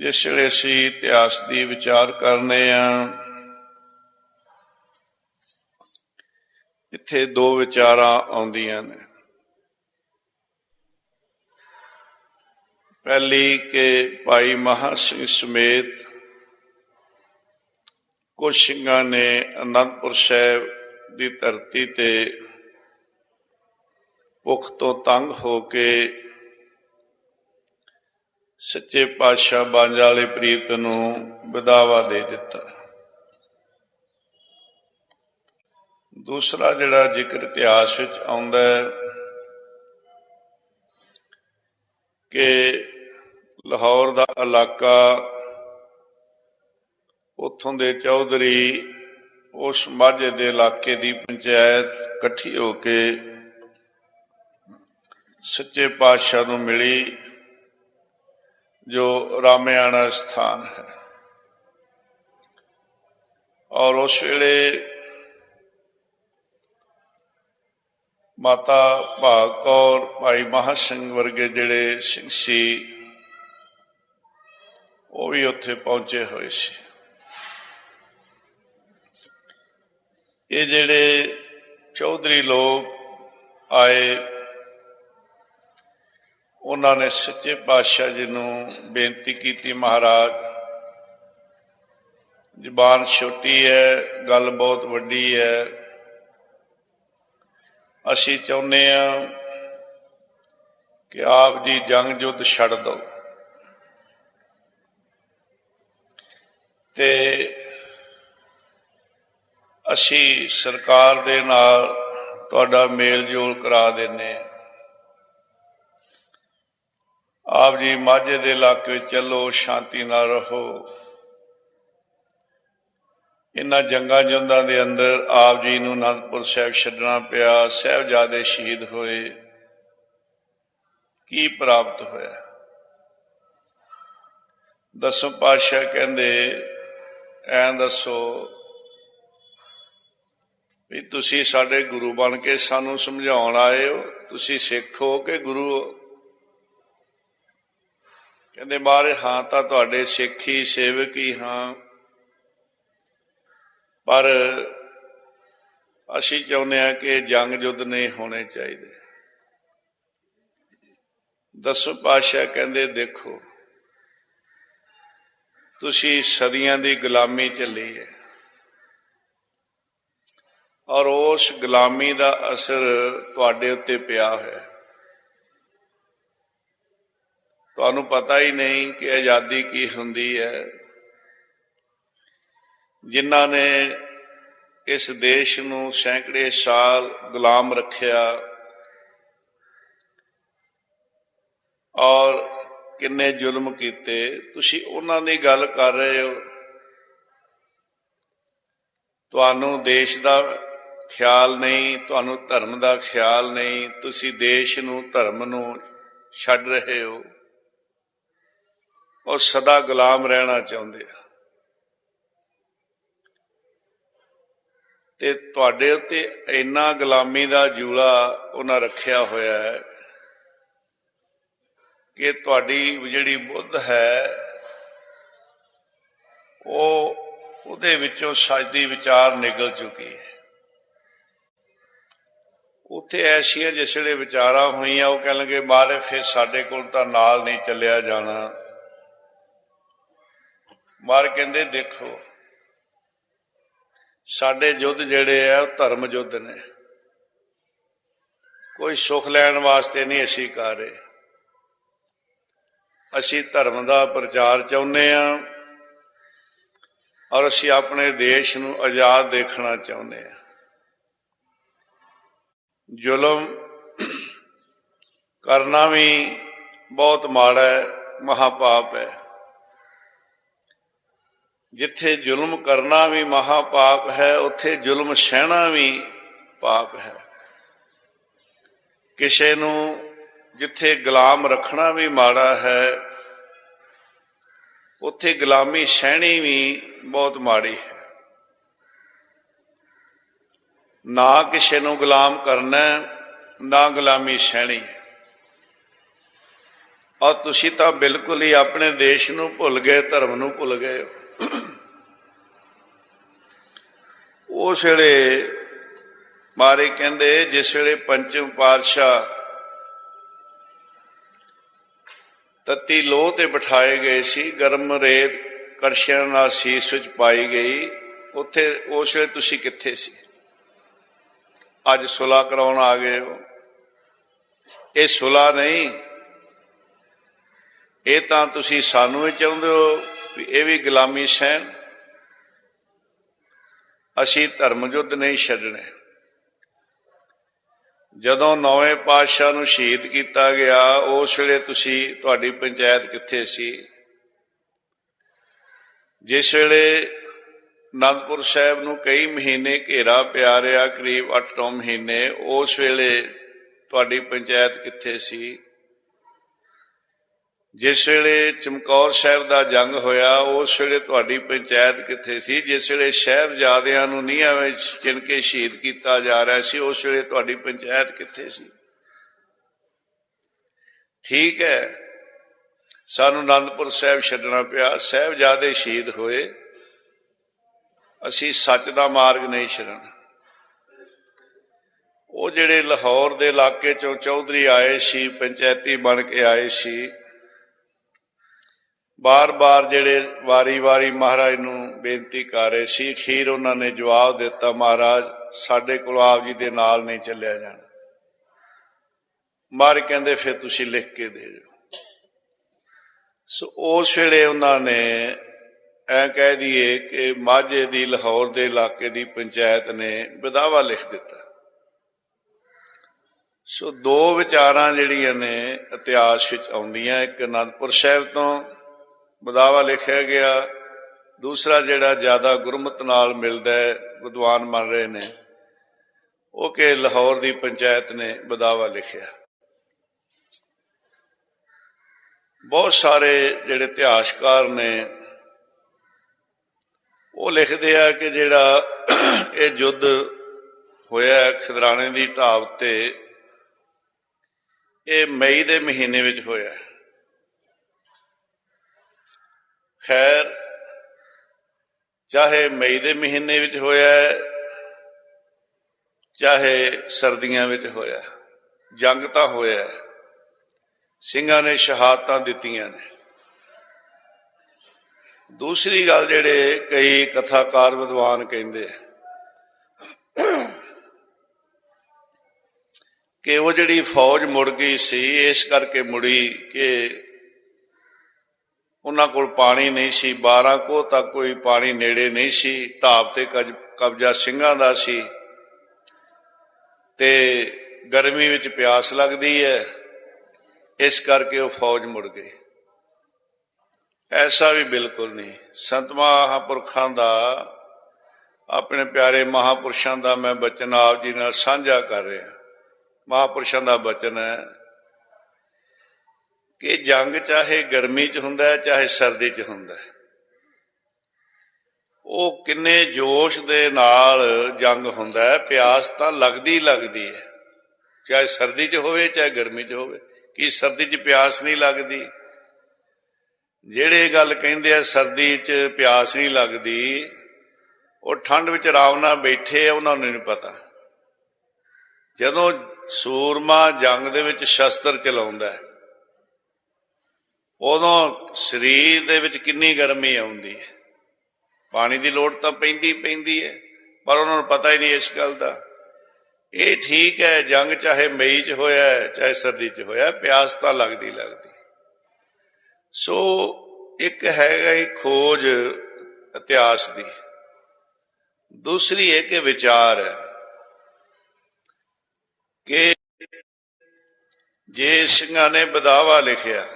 ਜਿਸ ਵੇਲੇ ਅਸੀਂ ਇਤਿਹਾਸ ਦੀ ਵਿਚਾਰ ਕਰਨੇ ਆ, ਇੱਥੇ ਦੋ ਵਿਚਾਰਾਂ ਆਉਂਦੀਆਂ ਨੇ। ਪਹਿਲੀ ਕਿ ਭਾਈ ਮਹਾ ਸਿੰਘ ਸਮੇਤ ਕੁਝ ਸਿੰਘਾਂ ਨੇ ਅਨੰਦਪੁਰ ਸਾਹਿਬ ਦੀ ਧਰਤੀ ਤੇ ਭੁੱਖ ਤੋਂ ਤੰਗ ਹੋ ਕੇ ਸੱਚੇ ਪਾਤਸ਼ਾਹ ਬਾਂਝਾ ਵਾਲੇ ਪ੍ਰੀਤ ਨੂੰ ਵਿਦਾਵਾ ਦੇ ਦਿੱਤਾ। ਦੂਸਰਾ ਜਿਹੜਾ ਜ਼ਿਕਰ ਇਤਿਹਾਸ ਵਿੱਚ ਆਉਂਦਾ ਹੈ ਕਿ ਲਾਹੌਰ ਦਾ ਇਲਾਕਾ ਉੱਥੋਂ ਦੇ ਚੌਧਰੀ ਉਸ ਮਾਝੇ ਦੇ ਇਲਾਕੇ ਦੀ ਪੰਚਾਇਤ ਇਕੱਠੀ ਹੋ ਕੇ ਸੱਚੇ ਪਾਤਸ਼ਾਹ ਨੂੰ ਮਿਲੀ। ਜੋ ਰਾਮਿਆਣਾ ਸਥਾਨ ਹੈ। ਔਰ ਉਸ ਵੇਲੇ ਮਾਤਾ ਭਾਗ ਕੌਰ, ਭਾਈ ਮਹਾ ਸਿੰਘ ਵਰਗੇ ਜਿਹੜੇ ਸਿੰਘ ਸੀ ਉਹ ਵੀ ਉੱਥੇ ਪਹੁੰਚੇ ਹੋਏ ਸੀ। ਇਹ ਜਿਹੜੇ ਚੌਧਰੀ ਲੋਕ ਆਏ ਉਹਨਾਂ ਨੇ ਸੱਚੇ ਪਾਤਸ਼ਾਹ ਜੀ ਨੂੰ ਬੇਨਤੀ ਕੀਤੀ, ਮਹਾਰਾਜ, ਜ਼ਬਾਨ ਛੋਟੀ ਹੈ, ਗੱਲ ਬਹੁਤ ਵੱਡੀ ਹੈ। ਅਸੀਂ ਚਾਹੁੰਦੇ ਆ ਕਿ ਆਪ ਜੀ ਜੰਗ ਯੁੱਧ ਛੱਡ ਦਿਓ। ਤੇ ਅਸੀਂ ਸਰਕਾਰ ਦੇ ਨਾਲ ਤੁਹਾਡਾ ਮੇਲ ਜੋਲ ਕਰਾ ਦਿੰਨੇ ਹਾਂ। ਆਪ ਜੀ ਮਾਝੇ ਦੇ ਇਲਾਕੇ ਚੱਲੋ, ਸ਼ਾਂਤੀ ਨਾਲ ਰਹੋ। ਇਨ੍ਹਾਂ ਜੰਗਾਂ ਜੁੰਦਾਂ ਦੇ ਅੰਦਰ ਆਪ ਜੀ ਨੂੰ ਅਨੰਦਪੁਰ ਸਾਹਿਬ ਛੱਡਣਾ ਪਿਆ, ਸਹਿਬਜ਼ਾਦੇ ਸ਼ਹੀਦ ਹੋਏ। ਕੀ ਪ੍ਰਾਪਤ ਹੋਇਆ? ਦਸਮ ਪਾਤਸ਼ਾਹ ਕਹਿੰਦੇ, ਐਂ ਦੱਸੋ ਵੀ ਤੁਸੀਂ ਸਾਡੇ ਗੁਰੂ ਬਣ ਕੇ ਸਾਨੂੰ ਸਮਝਾਉਣ ਆਏ ਹੋ, ਤੁਸੀਂ ਸਿੱਖ ਹੋ ਕਿ ਗੁਰੂ ਹੋ? ਕਹਿੰਦੇ ਮਾਰੇ, ਹਾਂ ਤਾਂ ਤੁਹਾਡੇ ਸਿੱਖ ਹੀ ਸੇਵਕ ਹੀ ਹਾਂ। ਪਰ ਅਸੀਂ ਚਾਹੁੰਦੇ ਹਾਂ ਕਿ ਜੰਗ ਯੁੱਧ ਨਹੀਂ ਹੋਣੇ ਚਾਹੀਦੇ। ਦਸੋ ਪਾਸ਼ਾ ਕਹਿੰਦੇ, ਦੇਖੋ, ਤੁਸੀਂ ਸਦੀਆਂ ਦੀ ਗੁਲਾਮੀ ਝੱਲੀ ਹੈ। ਔਰ ਉਸ ਗੁਲਾਮੀ ਦਾ ਅਸਰ ਤੁਹਾਡੇ ਉੱਤੇ ਪਿਆ ਹੋਇਆ ਤੁਹਾਨੂੰ ਪਤਾ ਹੀ ਨਹੀਂ ਕਿ ਆਜ਼ਾਦੀ ਕੀ ਹੁੰਦੀ ਹੈ। ਜਿਨ੍ਹਾਂ ਨੇ ਇਸ ਦੇਸ਼ ਨੂੰ ਸੈਂਕੜੇ ਸਾਲ ਗੁਲਾਮ ਰੱਖਿਆ ਔਰ ਕਿੰਨੇ ਜ਼ੁਲਮ ਕੀਤੇ। ਤੁਸੀਂ ਉਹਨਾਂ ਦੀ ਗੱਲ ਕਰ ਰਹੇ ਹੋ। ਤੁਹਾਨੂੰ ਦੇਸ਼ ਦਾ ਖਿਆਲ ਨਹੀਂ, ਤੁਹਾਨੂੰ ਧਰਮ ਦਾ ਖਿਆਲ ਨਹੀਂ। ਤੁਸੀਂ ਦੇਸ਼ ਨੂੰ, ਧਰਮ ਨੂੰ ਛੱਡ ਰਹੇ ਹੋ। ਉਹ ਸਦਾ ਗੁਲਾਮ ਰਹਿਣਾ ਚਾਹੁੰਦੇ ਆ। ਤੇ ਤੁਹਾਡੇ ਉੱਤੇ ਇੰਨਾ ਗੁਲਾਮੀ ਦਾ ਜੂਲਾ ਉਹਨਾਂ ਰੱਖਿਆ ਹੋਇਆ ਹੈ ਕਿ ਤੁਹਾਡੀ ਜਿਹੜੀ ਬੁੱਧ ਹੈ, ਉਹ ਉਹਦੇ ਵਿੱਚੋਂ ਸਜਦੀ ਵਿਚਾਰ ਨਿਕਲ ਚੁੱਕੀ ਹੈ। ਉੱਥੇ ਐਸੀਆਂ ਜਿਸ ਵਿਚਾਰਾਂ ਹੋਈਆਂ, ਉਹ ਕਹਿਣਗੇ, ਮਾਰੇ, ਫਿਰ ਸਾਡੇ ਕੋਲ ਤਾਂ ਨਾਲ ਨਹੀਂ ਚੱਲਿਆ ਜਾਣਾ। ਮਾਰ ਕਹਿੰਦੇ, ਦੇਖੋ, ਸਾਡੇ ਯੁੱਧ ਜਿਹੜੇ ਆ, ਉਹ ਧਰਮ ਯੁੱਧ ਨੇ। ਕੋਈ ਸੁਖ ਲੈਣ ਵਾਸਤੇ ਨਹੀਂ ਅਸੀਂ ਕਰ ਰਹੇ। ਅਸੀਂ ਧਰਮ ਦਾ ਪ੍ਰਚਾਰ ਚਾਹੁੰਦੇ ਆ ਔਰ ਅਸੀਂ ਆਪਣੇ ਦੇਸ਼ ਨੂੰ ਆਜ਼ਾਦ ਦੇਖਣਾ ਚਾਹੁੰਦੇ ਆ ਜ਼ੁਲਮ ਕਰਨਾ ਵੀ ਬਹੁਤ ਮਾੜਾ ਹੈ, ਮਹਾਪਾਪ ਹੈ। ਜਿੱਥੇ ਜ਼ੁਲਮ ਕਰਨਾ ਵੀ ਮਹਾ ਪਾਪ ਹੈ, ਉੱਥੇ ਜ਼ੁਲਮ ਸਹਿਣਾ ਵੀ ਪਾਪ ਹੈ। ਕਿਸੇ ਨੂੰ ਜਿੱਥੇ ਗੁਲਾਮ ਰੱਖਣਾ ਵੀ ਮਾੜਾ ਹੈ, ਉੱਥੇ ਗੁਲਾਮੀ ਸਹਿਣੀ ਵੀ ਬਹੁਤ ਮਾੜੀ ਹੈ। ਨਾ ਕਿਸੇ ਨੂੰ ਗੁਲਾਮ ਕਰਨਾ, ਨਾ ਗੁਲਾਮੀ ਸਹਿਣੀ। ਹੈ ਔਰ ਤੁਸੀਂ ਤਾਂ ਬਿਲਕੁਲ ਹੀ ਆਪਣੇ ਦੇਸ਼ ਨੂੰ ਭੁੱਲ ਗਏ, ਧਰਮ ਨੂੰ ਭੁੱਲ ਗਏ ਹੋ। ਉਸ ਵੇਲੇ ਮਾਰੇ ਕਹਿੰਦੇ, ਜਿਸ ਵੇਲੇ ਪੰਚਮ ਪਾਤਸ਼ਾਹ ਤਤੀ ਲੋਹ ਤੇ ਬਿਠਾਏ ਗਏ ਸੀ, ਗਰਮ ਰੇਤ ਕੜਛੀਆਂ ਨਾਲ ਸੀਸ ਵਿੱਚ ਪਾਈ ਗਈ, ਉੱਥੇ ਉਸ ਵੇਲੇ ਤੁਸੀਂ ਕਿੱਥੇ ਸੀ? ਅੱਜ ਸੁਲਾ ਕਰਾਉਣ ਆ ਗਏ ਹੋ। ਇਹ ਸੁਲਾ ਨਹੀਂ, ਇਹ ਤਾਂ ਤੁਸੀਂ ਸਾਨੂੰ ਹੀ ਚਾਹੁੰਦੇ ਹੋ ਵੀ ਇਹ ਵੀ ਗੁਲਾਮੀ ਸਹਿਣ। ਅਸੀਂ ਧਰਮ ਯੁੱਧ ਨਹੀਂ ਛੱਡਣੇ। ਜਦੋਂ ਨੌਵੇਂ ਪਾਤਸ਼ਾਹ ਨੂੰ ਸ਼ਹੀਦ ਕੀਤਾ ਗਿਆ, ਉਸ ਵੇਲੇ ਤੁਸੀਂ ਤੁਹਾਡੀ ਪੰਚਾਇਤ ਕਿੱਥੇ ਸੀ? ਜਿਸ ਵੇਲੇ ਅਨੰਦਪੁਰ ਸਾਹਿਬ ਨੂੰ ਕਈ ਮਹੀਨੇ ਘੇਰਾ ਪਿਆ ਰਿਹਾ, ਕਰੀਬ 8-9 ਮਹੀਨੇ, ਉਸ ਵੇਲੇ ਤੁਹਾਡੀ ਪੰਚਾਇਤ ਕਿੱਥੇ ਸੀ? ਜਿਸ ਵੇਲੇ ਚਮਕੌਰ ਸਾਹਿਬ ਦਾ ਜੰਗ ਹੋਇਆ, ਉਸ ਵੇਲੇ ਤੁਹਾਡੀ ਪੰਚਾਇਤ ਕਿੱਥੇ ਸੀ? ਜਿਸ ਵੇਲੇ ਸਾਹਿਬਜ਼ਾਦਿਆਂ ਨੂੰ ਨੀਹਾਂ ਵਿੱਚ ਚਿਣ ਕੇ ਸ਼ਹੀਦ ਕੀਤਾ ਜਾ ਰਿਹਾ ਸੀ, ਉਸ ਵੇਲੇ ਤੁਹਾਡੀ ਪੰਚਾਇਤ ਕਿੱਥੇ ਸੀ? ਠੀਕ ਹੈ। ਸਾਨੂੰ ਅਨੰਦਪੁਰ ਸਾਹਿਬ ਛੱਡਣਾ ਪਿਆ। ਸਾਹਿਬਜ਼ਾਦੇ ਸ਼ਹੀਦ ਹੋਏ। ਅਸੀਂ ਸੱਚ ਦਾ ਮਾਰਗ ਨਹੀਂ ਛੱਡਣਾ। ਉਹ ਜਿਹੜੇ ਲਾਹੌਰ ਦੇ ਇਲਾਕੇ ਚੋਂ ਚੌਧਰੀ ਆਏ ਸੀ, ਪੰਚਾਇਤੀ ਬਣ ਕੇ ਆਏ ਸੀ ਬਾਰ-ਬਾਰ ਜਿਹੜੇ ਵਾਰੀ-ਵਾਰੀ ਮਹਾਰਾਜ ਨੂੰ ਬੇਨਤੀ ਕਰ ਰਹੇ ਸੀ, ਅਖੀਰ ਉਹਨਾਂ ਨੇ ਜਵਾਬ ਦਿੱਤਾ, ਮਹਾਰਾਜ, ਸਾਡੇ ਕੋਲ ਆਪ ਜੀ ਦੇ ਨਾਲ ਨਹੀਂ ਚੱਲਿਆ ਜਾਣਾ। ਮਾਰ ਕਹਿੰਦੇ, ਫਿਰ ਤੁਸੀਂ ਲਿਖ ਕੇ ਦੇ ਦਿਓ। ਸੋ ਉਸ ਵੇਲੇ ਉਹਨਾਂ ਨੇ ਐ ਕਹਿ ਦਈਏ ਕਿ ਮਾਝੇ ਦੀ, ਲਾਹੌਰ ਦੇ ਇਲਾਕੇ ਦੀ ਪੰਚਾਇਤ ਨੇ ਵਿਦਾਵਾ ਲਿਖ ਦਿੱਤਾ। ਸੋ ਦੋ ਵਿਚਾਰਾਂ ਜਿਹੜੀਆਂ ਨੇ ਇਤਿਹਾਸ ਵਿੱਚ ਆਉਂਦੀਆਂ, ਇੱਕ ਅਨੰਦਪੁਰ ਸਾਹਿਬ ਤੋਂ ਬਦਾਵਾ ਲਿਖਿਆ ਗਿਆ। ਦੂਸਰਾ ਜਿਹੜਾ ਜ਼ਿਆਦਾ ਗੁਰਮਤ ਨਾਲ ਮਿਲਦਾ ਹੈ, ਵਿਦਵਾਨ ਮੰਨ ਰਹੇ ਨੇ, ਉਹ ਕਿ ਲਾਹੌਰ ਦੀ ਪੰਚਾਇਤ ਨੇ ਬਦਾਵਾ ਲਿਖਿਆ। ਬਹੁਤ ਸਾਰੇ ਜਿਹੜੇ ਇਤਿਹਾਸਕਾਰ ਨੇ, ਉਹ ਲਿਖਦੇ ਆ ਕਿ ਜਿਹੜਾ ਇਹ ਯੁੱਧ ਹੋਇਆ ਖਿਦਰਾਣੇ ਦੀ ਢਾਬ ਤੇ, ਇਹ ਮਈ ਦੇ ਮਹੀਨੇ ਵਿੱਚ ਹੋਇਆ ਖੈਰ, ਚਾਹੇ ਮਈ ਦੇ ਮਹੀਨੇ ਵਿੱਚ ਹੋਇਆ ਚਾਹੇ ਸਰਦੀਆਂ ਵਿੱਚ ਹੋਇਆ ਜੰਗ ਤਾਂ ਹੋਇਆ ਸਿੰਘਾਂ ਨੇ ਸ਼ਹਾਦਤਾਂ ਦਿੱਤੀਆਂ ਨੇ। ਦੂਸਰੀ ਗੱਲ ਜਿਹੜੇ ਕਈ ਕਥਾਕਾਰ ਵਿਦਵਾਨ ਕਹਿੰਦੇ ਕਿ ਉਹ ਜਿਹੜੀ ਫੌਜ ਮੁੜ ਗਈ ਸੀ, ਇਸ ਕਰਕੇ ਮੁੜੀ ਕਿ ਉਹਨਾਂ ਕੋਲ ਪਾਣੀ ਨਹੀਂ ਸੀ 12 ਕੋ ਤੱਕ ਕੋਈ ਪਾਣੀ ਨੇੜੇ ਨਹੀਂ ਸੀ ਢਾਬ ਤੇ ਕਜ- ਕਬਜ਼ਾ ਸਿੰਘਾਂ ਦਾ ਸੀ। ਤੇ ਗਰਮੀ ਵਿੱਚ ਪਿਆਸ ਲੱਗਦੀ ਹੈ, ਇਸ ਕਰਕੇ ਉਹ ਫੌਜ ਮੁੜ ਗਈ ਐਸਾ ਵੀ ਬਿਲਕੁਲ ਨਹੀਂ। ਸੰਤ ਮਹਾਂਪੁਰਖਾਂ ਦਾ, ਆਪਣੇ ਪਿਆਰੇ ਮਹਾਪੁਰਸ਼ਾਂ ਦਾ ਮੈਂ ਬਚਨ ਆਪ ਜੀ ਨਾਲ ਸਾਂਝਾ ਕਰ ਰਿਹਾ। ਮਹਾਪੁਰਸ਼ਾਂ ਦਾ ਬਚਨ ਹੈ ਕਿ ਜੰਗ ਚਾਹੇ ਗਰਮੀ 'ਚ ਹੁੰਦਾ ਚਾਹੇ ਸਰਦੀ 'ਚ ਹੁੰਦਾ ਉਹ ਕਿੰਨੇ ਜੋਸ਼ ਦੇ ਨਾਲ ਜੰਗ ਹੁੰਦਾ ਪਿਆਸ ਤਾਂ ਲੱਗਦੀ ਲੱਗਦੀ ਹੈ। ਚਾਹੇ ਸਰਦੀ 'ਚ ਹੋਵੇ, ਚਾਹੇ ਗਰਮੀ 'ਚ ਹੋਵੇ, ਕਿ ਸਰਦੀ 'ਚ ਪਿਆਸ ਨਹੀਂ ਲੱਗਦੀ। ਜਿਹੜੇ ਗੱਲ ਕਹਿੰਦੇ ਆ, ਸਰਦੀ 'ਚ ਪਿਆਸ ਨਹੀਂ ਲੱਗਦੀ, ਉਹ ਠੰਡ ਵਿੱਚ ਆਰਾਮ ਨਾਲ ਬੈਠੇ ਆ, ਉਹਨਾਂ ਨੂੰ ਨਹੀਂ ਪਤਾ। ਜਦੋਂ ਸੂਰਮਾ ਜੰਗ ਦੇ ਵਿੱਚ ਸ਼ਸਤਰ ਚਲਾਉਂਦਾ ਹੈ ਉਦੋਂ ਸਰੀਰ ਦੇ ਵਿੱਚ ਕਿੰਨੀ ਗਰਮੀ ਆਉਂਦੀ ਹੈ। ਪਾਣੀ ਦੀ ਲੋੜ ਤਾਂ ਪੈਂਦੀ ਪੈਂਦੀ ਹੈ, ਪਰ ਉਹਨਾਂ ਨੂੰ ਪਤਾ ਹੀ ਨਹੀਂ ਇਸ ਗੱਲ ਦਾ। ਇਹ ਠੀਕ ਹੈ, ਜੰਗ ਚਾਹੇ ਮਈ 'ਚ ਹੋਇਆ, ਚਾਹੇ ਸਰਦੀ 'ਚ ਹੋਇਆ, ਪਿਆਸ ਤਾਂ ਲੱਗਦੀ ਲੱਗਦੀ। ਸੋ ਇੱਕ ਹੈਗਾ ਹੀ ਖੋਜ ਇਤਿਹਾਸ ਦੀ। ਦੂਸਰੀ ਹੈ ਕਿ ਵਿਚਾਰ ਹੈ ਕਿ ਜੇ ਸਿੰਘਾਂ ਨੇ ਬਦਾਵਾ ਲਿਖਿਆ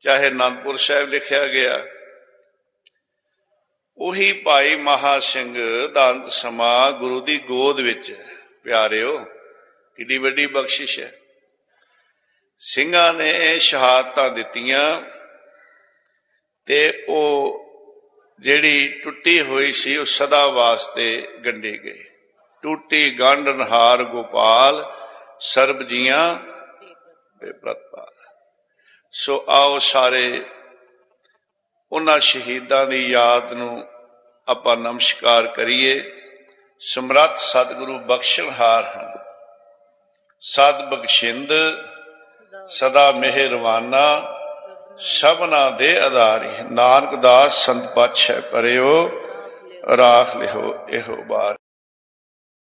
ਚਾਹੇ ਅਨੰਦਪੁਰ ਸਾਹਿਬ ਲਿਖਿਆ ਗਿਆ। ਉਹੀ ਭਾਈ ਮਹਾ ਸਿੰਘ ਦਾ ਅੰਤ ਸਮਾਂ ਗੁਰੂ ਦੀ ਗੋਦ ਵਿੱਚ ਹੈ। ਪਿਆਰਿਓ ਕਿੰਨੀ ਵੱਡੀ ਬਖਸ਼ਿਸ਼ ਹੈ। ਸਿੰਘਾਂ ਨੇ ਸ਼ਹਾਦਤਾਂ ਦਿੱਤੀਆਂ ਤੇ ਉਹ ਜਿਹੜੀ ਟੁੱਟੀ ਹੋਈ ਸੀ, ਉਹ ਸਦਾ ਵਾਸਤੇ ਗੰਢੇ ਗਏ। ਟੂਟੀ ਗੰਢਨਹਾਰ ਗੋਪਾਲ ਸਰਬ ਜੀਆਂ ਬੇਪ੍ਰਤਪਾਲ ਸੋ ਆਓ ਸਾਰੇ, ਉਹਨਾਂ ਸ਼ਹੀਦਾਂ ਦੀ ਯਾਦ ਨੂੰ ਆਪਾਂ ਨਮਸਕਾਰ ਕਰੀਏ। ਸਮਰੱਥ ਸਤਿਗੁਰੂ ਬਖਸ਼ਣਹਾਰ ਹਨ। ਸਦ ਬਖਸ਼ਿੰਦ, ਸਦਾ ਮਿਹਰਵਾਨਾ ਸਭਨਾ ਦੇ ਆਧਾਰੀ ਨਾਨਕ ਦਾਸ ਸੰਤ ਪਾਤਸ਼ਾਹ, ਪਰਿਓ, ਰਾਖ ਲਿਓ ਇਹੋ ਬਾਰ।